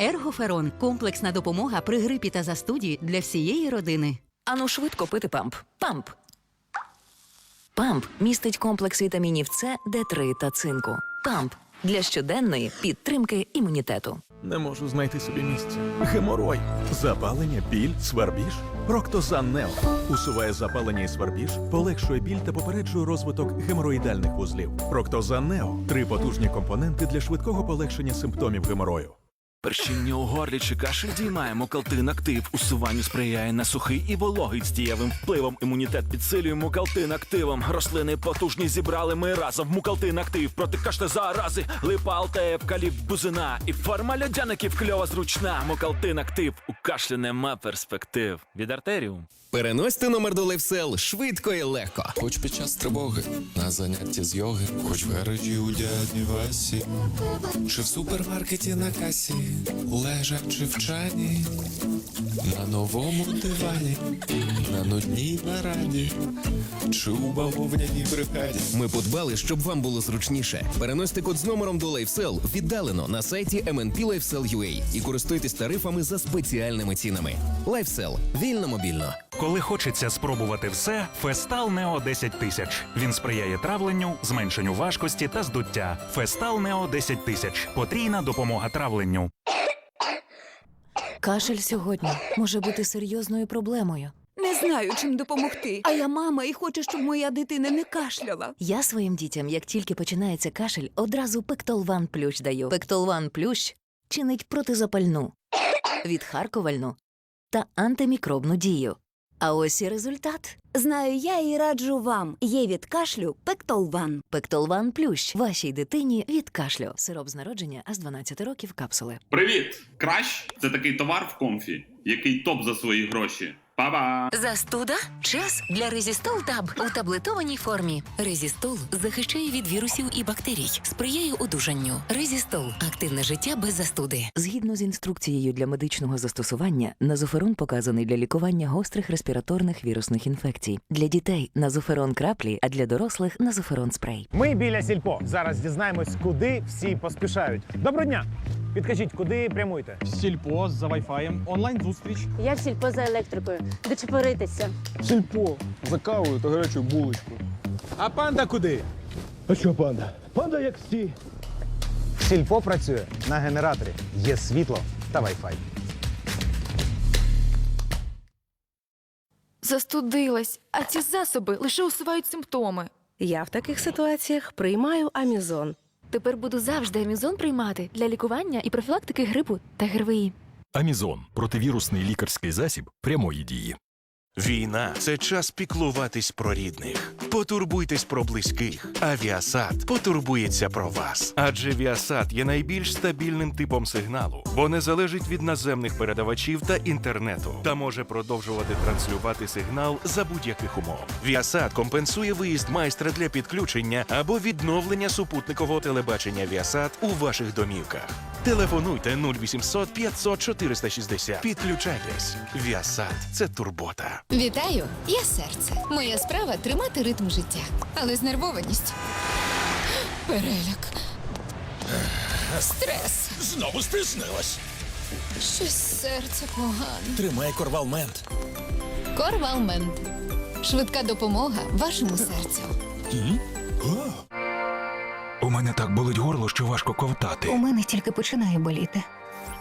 Ергоферон комплексна допомога при грипі та застуді для всієї родини. Ану швидко пити памп. Памп. Памп містить комплекс вітамінів С, Д3 та цинку. Памп для щоденної підтримки імунітету. Не можу знайти собі місця. Геморой, запалення, біль, свербіж. Проктозан Нео усуває запалення і свербіж, полегшує біль та попереджує розвиток геморроїдальних вузлів. Проктозан Нео три потужні компоненти для швидкого полегшення симптомів геморою. Першіння у горлі чи кашель діймає Мокалтин актив. Усуванню сприяє на сухий і вологий з дієвим впливом. Імунітет підсилює Мукалтин активом. Рослини потужні зібрали ми разом. Мукалтин актив проти кашля зарази. Липа алтея, евкаліпт, бузина. І форма льодяників кльова зручна. Мукалтин актив. У кашлі нема перспектив. Від артеріум. Переносьте номер до Лейфсел швидко і легко. Хоч під час тривоги, на занятті з йоги, хоч в гаражі у дядні Васі, чи в супермаркеті на касі, лежачи в чані, на новому дивані, на нудній нараді, чи у бавовняній бригаді. Ми подбали, щоб вам було зручніше. Переносьте код з номером до Лейфсел віддалено на сайті MNP LifeSell.ua і користуйтесь тарифами за спеціальними цінами. Лайфсел вільно мобільно. Коли хочеться спробувати все, Фестал Нео 10 тисяч. Він сприяє травленню, зменшенню важкості та здуття. Фестал Нео 10 тисяч. Потрійна допомога травленню. Кашель сьогодні може бути серйозною проблемою. Не знаю, чим допомогти. А я мама і хочу, щоб моя дитина не кашляла. Я своїм дітям, як тільки починається кашель, одразу Пектолван плющ даю. Пектолван плющ чинить протизапальну, відхаркувальну та антимікробну дію. А ось і результат. Знаю я і раджу вам. Є від кашлю Пектолван. Пектолван плющ вашій дитині від кашлю. Сироп з народження, а з 12 років капсули. Привіт! Кращ це такий товар в комфі, який топ за свої гроші. Па-ба! Застуда? Час для Резістол Таб у таблетованій формі. Резістол захищає від вірусів і бактерій, сприяє одужанню. Резістол активне життя без застуди. Згідно з інструкцією для медичного застосування, назоферон показаний для лікування гострих респіраторних вірусних інфекцій. Для дітей назоферон краплі, а для дорослих назоферон спрей. Ми біля сільпо. Зараз дізнаємось, куди всі поспішають. Доброго дня! Підкажіть, куди прямуєте? Сільпо за вайфаєм, онлайн зустріч. Я в сільпо за електрикою. Де чепуритися? Сільпо за кавою та гарячою булочкою. А панда куди? А що панда? Панда як всі. Сільпо працює на генераторі. Є світло та вайфай. Застудилась, а ці засоби лише усувають симптоми. Я в таких ситуаціях приймаю амізон. Тепер буду завжди амізон приймати для лікування і профілактики грипу та ГРВІ. Амізон противірусний лікарський засіб прямої дії. Війна це час піклуватись про рідних. Потурбуйтесь про близьких. Авіасад потурбується про вас. Адже Віасад є найбільш стабільним типом сигналу, бо не залежить від наземних передавачів та інтернету та може продовжувати транслювати сигнал за будь-яких умов. Віасад компенсує виїзд майстра для підключення або відновлення супутникового телебачення Віасад у ваших домівках. Телефонуйте 0800 500 460. Підключайтесь. Віасад це турбота. Вітаю, я серце. Моя справа тримати ритм життя, але знервованість. Переляк. Стрес. Знову спізнилась. Щось серце погано. Тримай корвалмент. Корвалмент. Швидка допомога вашому серцю. Мене так болить горло, що важко ковтати. У мене тільки починає боліти.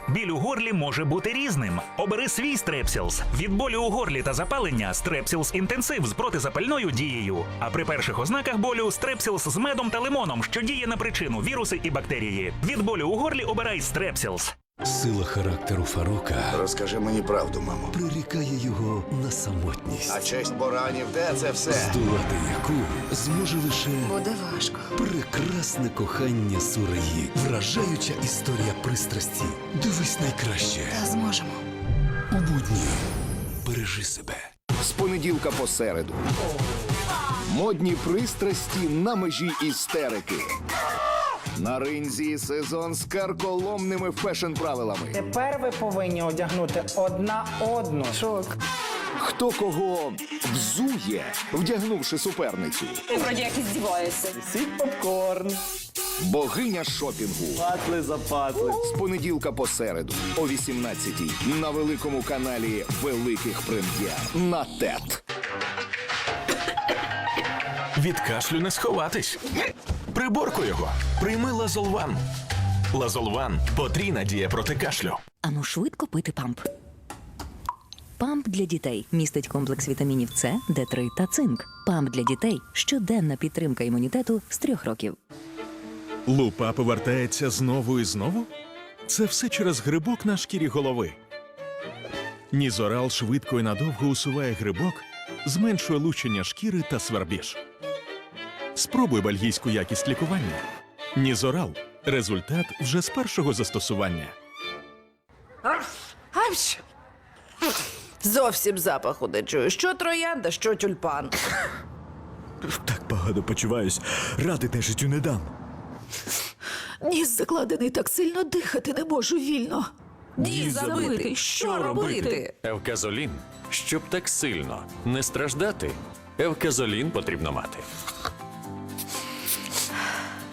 Біль у горлі може бути різним. Обери свій стрепсілс. Від болю у горлі та запалення стрепсілс інтенсив з протизапальною дією. А при перших ознаках болю стрепсілс з медом та лимоном, що діє на причину віруси і бактерії. Від болю у горлі обирай стрепсілс. Сила характеру Фарука Розкажи мені правду, мамо. Прирікає його на самотність. А честь боранів, де це все? здолати яку зможе лише Буде важко. прекрасне кохання Сураї, вражаюча історія пристрасті. Дивись найкраще Та зможемо. у будні. Бережи себе. З понеділка по середу. Модні пристрасті на межі істерики. На ринзі сезон з карколомними фешн-правилами. Тепер ви повинні одягнути одна одну. Шок. Хто кого взує, вдягнувши суперницю. Вроді як здіваєшся. Сіть попкорн. Богиня шопінгу. Патли за патли. З понеділка по середу о 18-й на великому каналі Великих Прем'єр на ТЕТ. Від кашлю не сховатись. Приборку його. Прийми Лазолван. Лазолван потрійна дія проти кашлю. Ану швидко пити памп. Памп для дітей містить комплекс вітамінів С, Д3 та цинк. Памп для дітей щоденна підтримка імунітету з трьох років. Лупа повертається знову і знову? Це все через грибок на шкірі голови. Нізорал швидко і надовго усуває грибок, зменшує лучення шкіри та свербіж. Спробуй бельгійську якість лікування. Нізорал результат вже з першого застосування. Зовсім запаху не чую. Що троянда, що тюльпан. Так погано почуваюсь. Ради те життю не дам. Ніс закладений так сильно дихати не можу вільно. Ніс забитий. Що робити? Евказолін. Щоб так сильно не страждати, евказолін потрібно мати.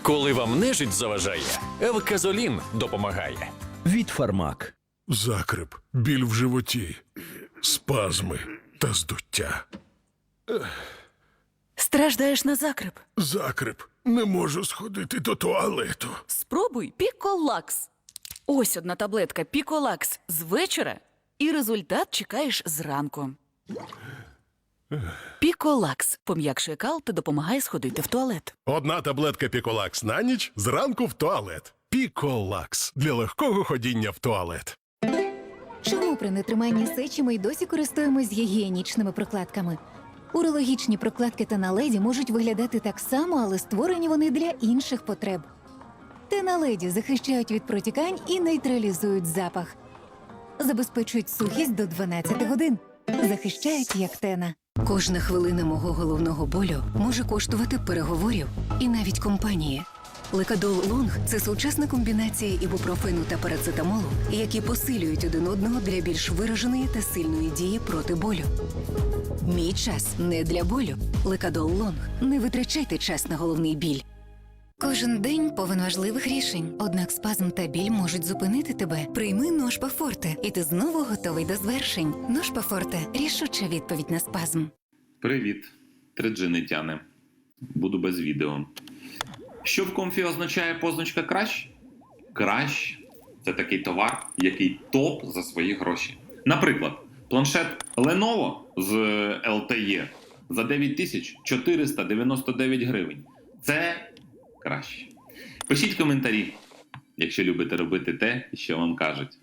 Коли вам нежить заважає, евказолін допомагає. Від фармак. Закрип, біль в животі, спазми та здуття. Страждаєш на закрип. Закрип, не можу сходити до туалету. Спробуй Піколакс. Ось одна таблетка Піколакс з вечора, і результат чекаєш зранку. Піколакс пом'якшує кал та допомагає сходити в туалет. Одна таблетка Піколакс на ніч, зранку в туалет. Піколакс для легкого ходіння в туалет. Чому при нетриманні сечі ми й досі користуємось гігієнічними прокладками? Урологічні прокладки та наледі можуть виглядати так само, але створені вони для інших потреб. Теналеді захищають від протікань і нейтралізують запах. Забезпечують сухість до 12 годин. Захищають як тена. Кожна хвилина мого головного болю може коштувати переговорів і навіть компанії. Лекадол Лонг це сучасна комбінація ібупрофену та парацетамолу, які посилюють один одного для більш вираженої та сильної дії проти болю. Мій час не для болю. Лекадол Лонг. Не витрачайте час на головний біль. Кожен день повен важливих рішень. Однак спазм та біль можуть зупинити тебе. Прийми ножпа форте, і ти знову готовий до звершень. Ножпа форте рішуча відповідь на спазм. Привіт, 3G тяне. Буду без відео. Що в комфі означає позначка кращ? Кращ це такий товар, який топ за свої гроші. Наприклад, планшет Lenovo з LTE за 9499 гривень. Це краще. Пишіть коментарі, якщо любите робити те, що вам кажуть.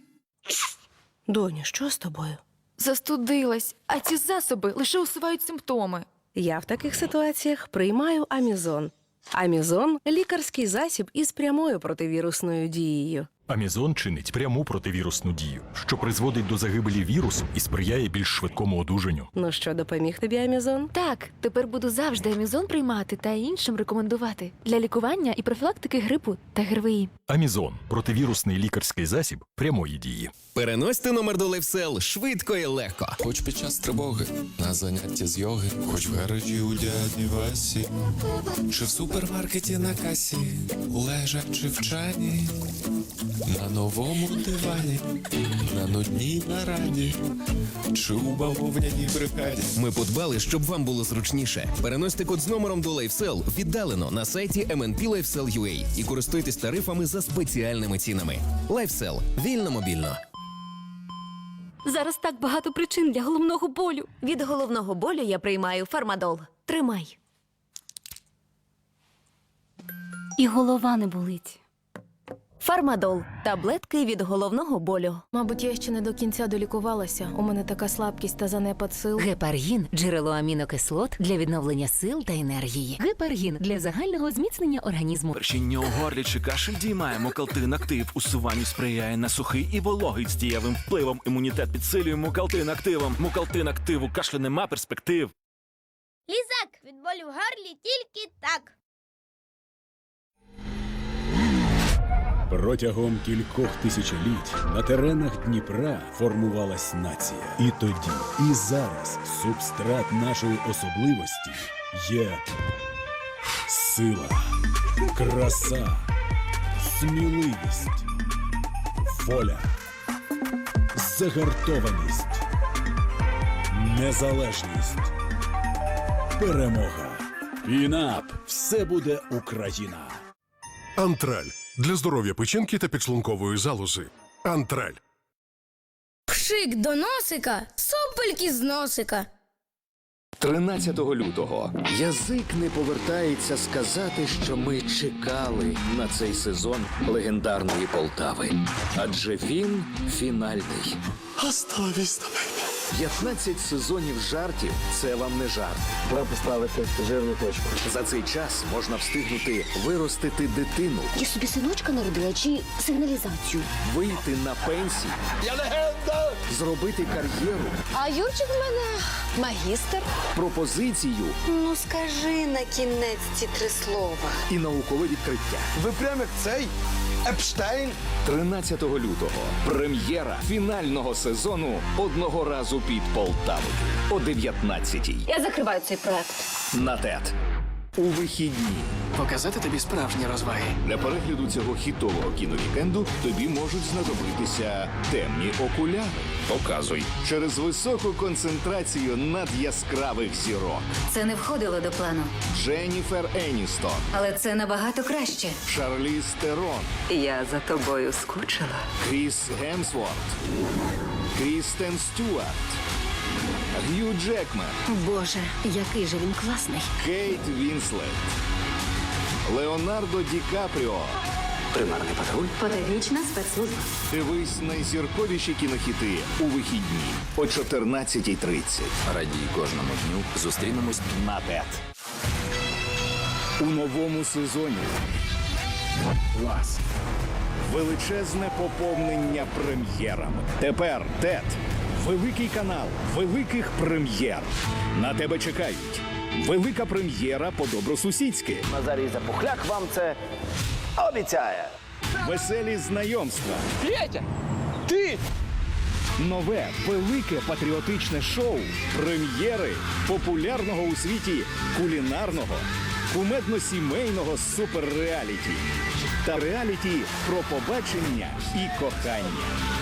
Доню, що з тобою? Застудилась, а ці засоби лише усувають симптоми. Я в таких ситуаціях приймаю Амізон. Амізон лікарський засіб із прямою противірусною дією. Амізон чинить пряму противірусну дію, що призводить до загибелі вірусу і сприяє більш швидкому одужанню. Ну що, допоміг тобі Амізон? Так, тепер буду завжди амізон приймати та іншим рекомендувати для лікування і профілактики грипу та ГРВІ. Амізон противірусний лікарський засіб прямої дії. Переносьте номер до LifeSell швидко і легко. Хоч під час тривоги, на заняття з йоги, хоч в гаражі у дяді Васі, чи в супермаркеті на касі, лежачи в чані, на новому дивані, на нудній нараді, чи у бавовняній бригаді. Ми подбали, щоб вам було зручніше. Переносьте код з номером до LifeSell віддалено на сайті MNP LifeSell.ua і користуйтесь тарифами за спеціальними цінами. LifeSell. вільно мобільно. Зараз так багато причин для головного болю. Від головного болю я приймаю фармадол. Тримай. І голова не болить. Фармадол таблетки від головного болю. Мабуть, я ще не до кінця долікувалася. У мене така слабкість та занепад сил. Гепаргін джерело амінокислот для відновлення сил та енергії. Гепаргін для загального зміцнення організму. Першіння у горлі чи кашель діймає Мокалтин Актив. Усуванню сприяє на сухий і вологий з дієвим впливом. Імунітет підсилює Мокалтин Активом. Мокалтин Актив у кашлю нема перспектив. Лізак від болю в горлі тільки так. Протягом кількох тисячоліть на теренах Дніпра формувалась нація. І тоді, і зараз субстрат нашої особливості є сила, краса сміливість, воля, загартованість, незалежність, перемога. Пінап все буде Україна. Антраль для здоров'я печінки та підшлункової залози. Антраль. Пшик до носика, сопельки з носика. 13 лютого язик не повертається сказати, що ми чекали на цей сезон легендарної Полтави. Адже він фінальний. 15 сезонів жартів це вам не жарт. Треба поставити жирну точку. За цей час можна встигнути виростити дитину, Я собі синочка народила чи сигналізацію. вийти на пенсію, Я легенда! зробити кар'єру, А Юрчик в мене магістр. пропозицію Ну скажи на кінець ці три слова. і наукове відкриття. Ви прям як цей Епштейн. 13 лютого прем'єра фінального сезону одного разу під Полтавою о 19-й. Я закриваю цей проект. На ТЕТ. У вихідні. Показати тобі справжні розваги. Для перегляду цього хітового кіновікенду тобі можуть знадобитися темні окуляри. Показуй. Через високу концентрацію надяскравих зірок. Це не входило до плану, Дженніфер Еністон, але це набагато краще. Шарліз Терон, Я за тобою скучила. Кріс Гемсворт, Крістен Стюарт, Г'ю Джекман, Боже, який же він класний. Кейт Вінслет, Леонардо Ді Капріо. Примарний патруль. Педагогічна спецслужба. Дивись найзірковіші кінохіти у вихідні о 14.30. Радій кожному дню. Зустрінемось на ТЕТ. У новому сезоні. Клас. Величезне поповнення прем'єрами. Тепер ТЕТ. Великий канал великих прем'єр. На тебе чекають. Велика прем'єра по добросусідськи. Назарій Запухляк вам це обіцяє. Веселі знайомства. Петя! Ти! Нове велике патріотичне шоу. Прем'єри популярного у світі кулінарного, кумедно-сімейного суперреаліті та реаліті про побачення і кохання.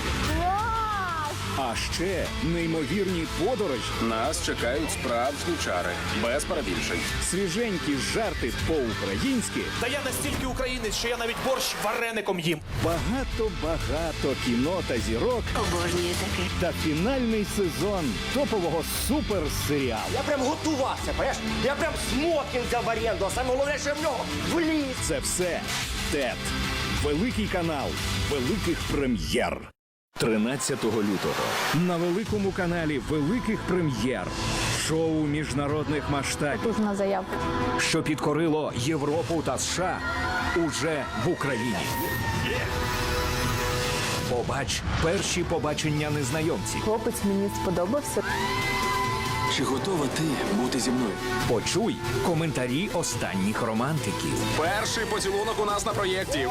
А ще неймовірні подорожі. Нас чекають справжні чари. Без перебільшень. Свіженькі жарти по-українськи. Та я настільки українець, що я навіть борщ вареником їм. Багато-багато кіно та зірок. Обожнюю таке. Та фінальний сезон топового суперсеріалу. Я прям готувався, понимаєш? Я прям смокінг взяв в оренду, а саме головне, що я в нього вліз. Це все ТЕТ. Великий канал великих прем'єр. 13 лютого на великому каналі великих прем'єр. Шоу міжнародних масштабів, На заявку. що підкорило Європу та США уже в Україні. Побач перші побачення незнайомців. Хлопець мені сподобався. Чи готова ти бути зі мною? Почуй коментарі останніх романтиків. Перший поцілунок у нас на проєкті.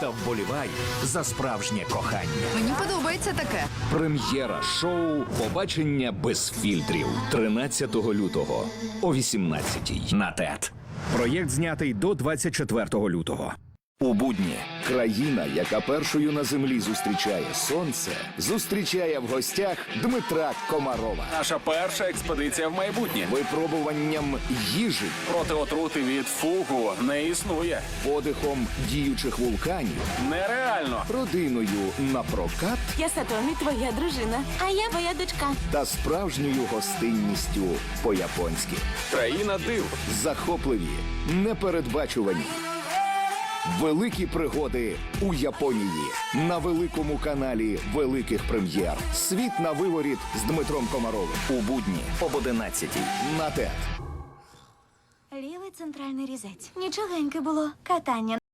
Та вболівай за справжнє кохання. Мені подобається таке. Прем'єра шоу Побачення без фільтрів 13 лютого о 18 на ТЕТ. Проєкт знятий до 24 лютого. У будні країна, яка першою на землі зустрічає сонце, зустрічає в гостях Дмитра Комарова. Наша перша експедиція в майбутнє. Випробуванням їжі, Проти отрути від фугу не існує. подихом діючих вулканів, Нереально. родиною на прокат Я Сатомі, твоя дружина. А я твоя дочка. та справжньою гостинністю по-японськи. Країна див. Захопливі, непередбачувані. Великі пригоди у Японії на великому каналі великих прем'єр. Світ на виворіт з Дмитром Комаровим у будні об 11 на ТЕТ. Лівий центральний різець. Нічогеньке було. Катання